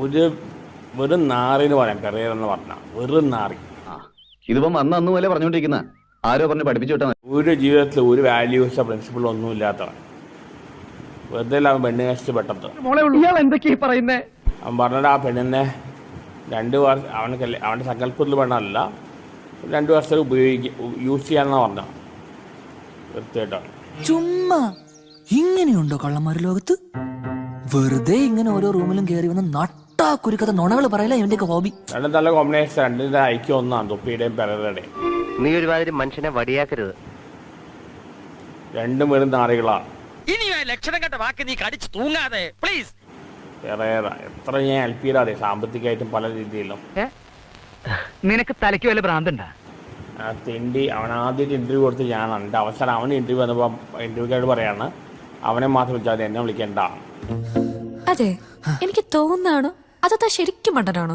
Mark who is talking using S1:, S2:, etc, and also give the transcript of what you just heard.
S1: ഒരു വെറും നാറിന്ന് പറയാം കരിയർ എന്ന് പറഞ്ഞ. വെറും നാറി.
S2: ഇതിപ്പം അന്ന് അന്ന് പോലെ പറഞ്ഞോണ്ടിരിക്കുന്ന ആരോ പറഞ്ഞ് പഠിപ്പിച്ചു വിട്ടാൽ
S1: ഒരു ജീവിതത്തിൽ ഒരു വാല്യൂസ് പ്രിൻസിപ്പിൾ ഒന്നും ഇല്ലാത്തതാണ് വെറുതെ അവൻ പെണ്ണ്
S3: കഷ്ടിച്ച് പെട്ടത്
S1: അവൻ പറഞ്ഞത് ആ പെണ്ണിനെ രണ്ട് വർഷം അവന് കല്യ- അവന്റെ സങ്കല്പത്തിൽ പെണ്ണല്ല. രണ്ട് വർഷം ഉപയോഗിക്കുക യൂസ് ചെയ്യാന്നാ പറഞ്ഞ വൃത്തിയായിട്ടാണ്
S4: ചുമ്മാ. ഇങ്ങനെയുണ്ടോ കള്ളന്മാര് ലോകത്ത്? വെറുതെ ഇങ്ങനെ ഓരോ റൂമിലും കയറി വന്ന് നട്ടാ കുരുക്കഥ നുണകൾ പറയില്ല ഇവന്റെയൊക്കെ ഹോബി.
S1: രണ്ടും നല്ല കോമ്പിനേഷൻ രണ്ടിന്റെ ഐക്യം ഒന്നാണ്. തൊപ്പിയുടെയും പെരയുടെയും
S5: നീ ഒരുമാതിരി മനുഷ്യനെ വടിയാക്കരുത്.
S1: രണ്ടും വെറും നാറികളാണ്
S6: ഇനി ലക്ഷണം കണ്ട വാക്ക് നീ കടിച്ചു തൂങ്ങാതെ. പ്ലീസ്
S1: വേറെ എത്ര ഞാൻ ഹെൽപ്പ് ചെയ്താതെ സാമ്പത്തികമായിട്ടും പല രീതിയിലും.
S3: നിനക്ക് തലയ്ക്ക് വല്ല ഭ്രാന്തണ്ടാ?
S1: ആ തിണ്ടി അവൻ ആദ്യമായിട്ട് ഇന്റർവ്യൂ കൊടുത്ത് ഞാനാണ്. എന്റെ അവസാനം അവൻ ഇന്റർവ്യൂ വന്നപ്പോൾ ഇന്റർവ്യൂക്കാരോട് പറയാണ് അവനെ മാത്രം വിളിച്ചാൽ എന്നെ വിളിക്കണ്ട.
S7: അതെ. എനിക്ക് തോന്നാണോ അതോ താൻ ശരിക്കും മണ്ടനാണോ?